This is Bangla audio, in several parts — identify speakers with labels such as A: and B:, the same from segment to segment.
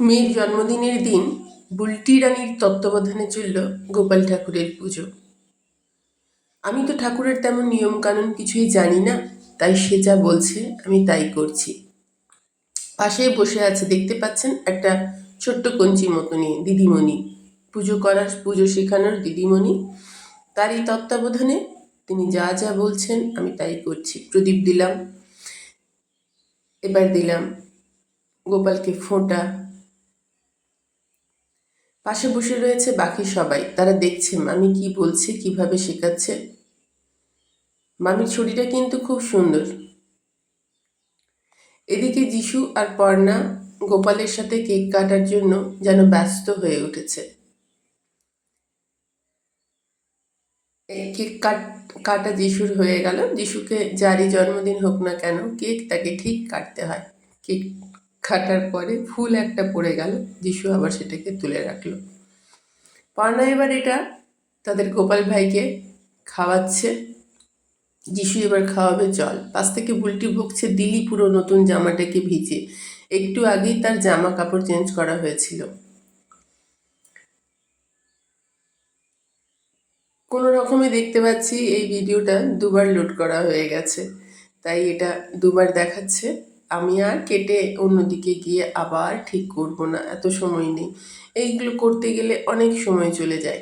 A: মেয়ের জন্মদিনের দিন বুলটি রানীর তত্ত্বাবধানে চলল গোপাল ঠাকুরের পুজো। আমি তো ঠাকুরের তেমন নিয়মকানুন কিছুই জানি না, তাই সে যা বলছে আমি তাই করছি। পাশেই বসে আছে, দেখতে পাচ্ছেন একটা ছোট্ট কঞ্চি মতনই দিদিমণি। পুজো করার, পুজো শেখানোর দিদিমণি। তার এই তত্ত্বাবধানে তিনি যা যা বলছেন আমি তাই করছি। প্রদীপ দিলাম, এবার দিলাম গোপালকে ফোঁটা পাশে বসে রয়েছে বাকি সবাই। তারা দেখছে, মামি কি বলছে, কীভাবে শেখাচ্ছে? মামির ছড়িটা কিন্তু খুব সুন্দর। এদিকে যিশু আর পর্ণা গোপালের সাথে কেক কাটার জন্য যেন ব্যস্ত হয়ে উঠেছে। কেক কাট, কাটা যিশুর হয়ে গেল। যিশুকে যারই জন্মদিন হোক না কেন, কেক তাকে ঠিক কাটতে হয়। কেক কাটার পরে ফুল একটা পড়ে গেল, যিশু আবার সেটাকে তুলে রাখল। পর্ণা এবার এটা তাদের গোপাল ভাইকে খাওয়াচ্ছে। যিশু এবার খাওয়াবে জল। পাশ থেকে বুলটি বকছে দিলি পুরো নতুন জামাটাকে ভিজে। একটু আগেই তার জামা কাপড় চেঞ্জ করা হয়েছিল। কোনো রকমে দেখতে পাচ্ছি এই ভিডিওটা দুবার লোড করা হয়ে গেছে। তাই এটা দুবার দেখাচ্ছে। আমি আর কেটে অন্যদিকে গিয়ে আবার ঠিক করব না, এত সময় নেই। এইগুলো করতে গেলে অনেক সময় চলে যায়।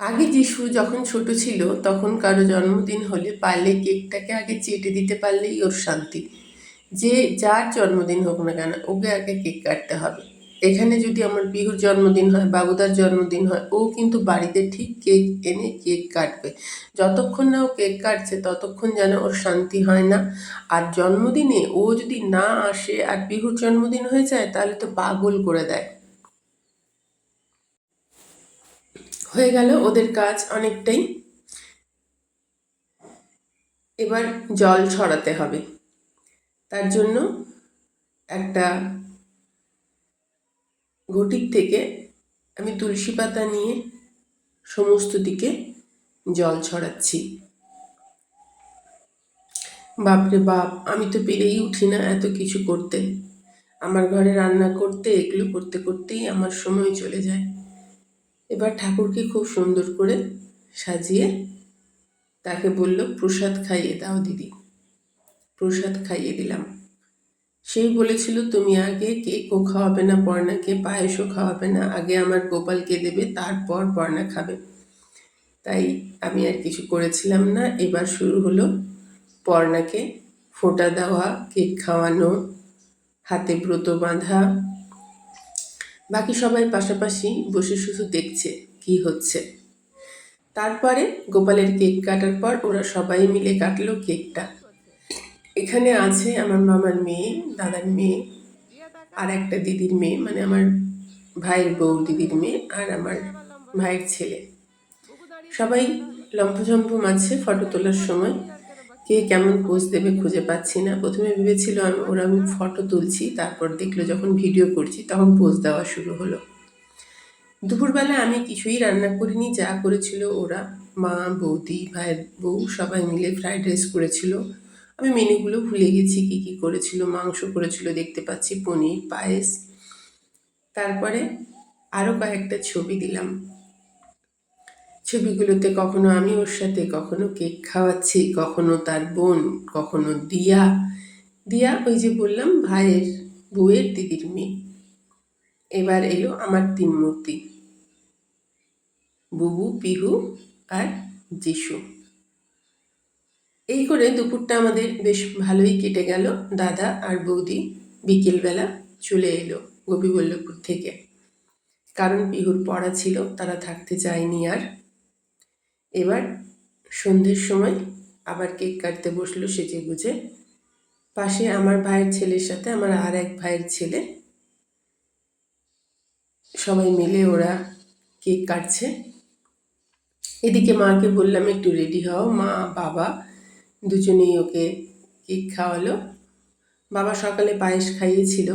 A: আগে যিশু যখন ছোট ছিল, তখন কারও জন্মদিন হলে পারলে কেকটাকে আগে চেটে দিতে পারলেই ওর শান্তি। যে যার জন্মদিন হোক না কেন, ওকে আগে কেক কাটতে হবে। এখানে যদি আমার বিহুর জন্মদিন হয়, বাবুদার জন্মদিন হয়, ও কিন্তু বাড়িতে ঠিক কেক এনে কেক কাটবে। যতক্ষণ না ও কেক কাটছে, ততক্ষণ যেন ওর শান্তি হয় না। আর জন্মদিনে ও যদি না আসে আর বিহুর জন্মদিন হয়ে যায়, তাহলে তো পাগল করে দেয়। হয়ে গেল ওদের কাজ অনেকটাই। এবার জল ছড়াতে হবে। তার জন্য একটা ঘটিক থেকে আমি তুলসী পাতা নিয়ে সমস্ত দিকে জল ছড়াচ্ছি। বাপরে বাপ, আমি তো পেরেই উঠি না এত কিছু করতে। আমার ঘরে রান্না করতে, এগুলো করতে করতেই আমার সময় চলে যায়। এবার ঠাকুরকে খুব সুন্দর করে সাজিয়ে তাকে বলল, প্রসাদ খাইয়ে দাও দিদি। প্রসাদ খাইয়ে দিলাম। সেই বলেছিল, তুমি আগে কেকও খাওয়াবে না, পর্ণাকে পায়েসও খাওয়াবে না, আগে আমার গোপালকে দেবে, তারপর পর্ণা খাবে। তাই আমি আর কিছু করেছিলাম না। এবার শুরু হলো পর্ণাকে ফোঁটা দেওয়া, কেক খাওয়ানো, হাতে ব্রত বাঁধা। বাকি সবাই পাশাপাশি বসে শুধু দেখছে কি হচ্ছে। তারপরে গোপালের কেক কাটার পর ওরা সবাই মিলে কাটলো কেকটা। এখানে আছে আমার মামার মেয়ে, দাদার মেয়ে, আর একটা দিদির মেয়ে মানে আমার ভাইয়ের বউ দিদির মেয়ে আর আমার ভাইয়ের ছেলে। সবাই লম্ফঝম্প মাঝে ফটো তোলার সময়। কে কেমন পোজ দেবে খুঁজে পাচ্ছি না। প্রথমে ভেবেছিল আমি, ওরা আমি ফটো তুলছি, তারপর দেখল যখন ভিডিও করছি, তখন পোজ দেওয়া শুরু হলো। দুপুরবেলা আমি কিছুই রান্না করিনি, যা করেছিল ওরা, মা, বৌদি, ভাইয়ের বউ, সবাই মিলে ফ্রাইড রাইস করেছিল। আমি মেনুগুলো ভুলে গেছি কি কি করেছিল, মাংস করেছিল, দেখতে পাচ্ছি পনির, পায়েস। তারপরে আরও কয়েকটা ছবি দিলাম। ছবিগুলোতে কখনো আমি ওর সাথে, কখনো কেক খাওয়াচ্ছি, কখনো তার বোন, কখনো দিয়া। দিয়া ওই যে বললাম, ভাইয়ের, বউয়ের দিদির মেয়ে। এবার এলো আমার তিন মূর্তি। বুবু, পিহু আর যিশু। এই করে দুপুরটা আমাদের বেশ ভালোই কেটে গেল। দাদা আর বৌদি বিকেলবেলা চলে এলো গোপীবল্লভপুর থেকে। কারণ পিহুর পড়া ছিল, তারা থাকতে চায়নি আর। এবার সন্ধ্যের সময় আবার কেক কাটতে বসল সেজে গুজে। পাশে আমার ভাইয়ের ছেলের সাথে আমার আর এক ভাইয়ের ছেলে। সবাই মিলে ওরা কেক কাটছে। এদিকে মাকে বললাম, একটু রেডি হও, মা, বাবা দুজনেই ওকে কেক খাওয়ালো। বাবা সকালে পায়েস খাইয়েছিল।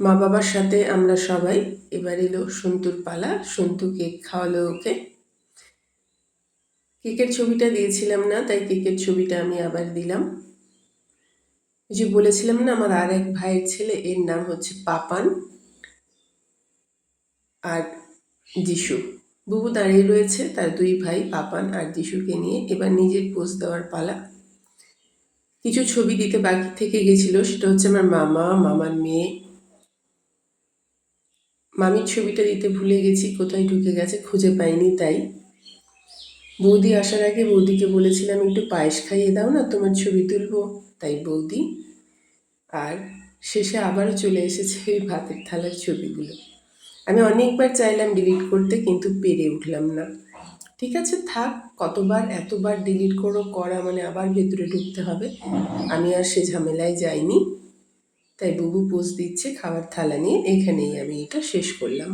A: মা বাবার সাথে আমরা সবাই এবার এলো সন্তুর পালা। সন্তু কেক খাওয়ালো ওকে। কেকের ছবিটা দিয়েছিলাম না, তাই কেকের ছবিটা আমি আবার দিলাম। যে বলেছিলাম না, আমার আর এক ভাইয়ের ছেলে, এর নাম হচ্ছে পাপান আর যিশু। বুবু দাঁড়িয়ে রয়েছে তার দুই ভাই পাপান আর যিশুকে নিয়ে। এবার নিজের পোজ দেওয়ার পালা। কিছু ছবি দিতে বাকি থেকে গেছিল, সেটা হচ্ছে আমার মামা, মামার মেয়ে। মামির ছবিটা দিতে ভুলে গেছি, কোথায় ঢুকে গেছে খুঁজে পাইনি তাই। বৌদি আসার আগে বৌদিকে বলেছিলাম, একটু পায়েস খাইয়ে দাও না, তোমার ছবি তুলবো। তাই বৌদি আর শেষে আবারও চলে এসেছে ওই ভাতের থালার ছবিগুলো। আমি অনেকবার চাইলাম ডিলিট করতে, কিন্তু পেরে উঠলাম না। ঠিক আছে, থাক, কতবার, এতবার ডিলিট করো, করা মানে আবার ভেতরে ঢুকতে হবে। আমি আর সে ঝামেলায় যাইনি। তাই বুবু পোস্ট দিচ্ছে, খাবার থালা নিয়ে, এখানেই আমি এটা শেষ করলাম।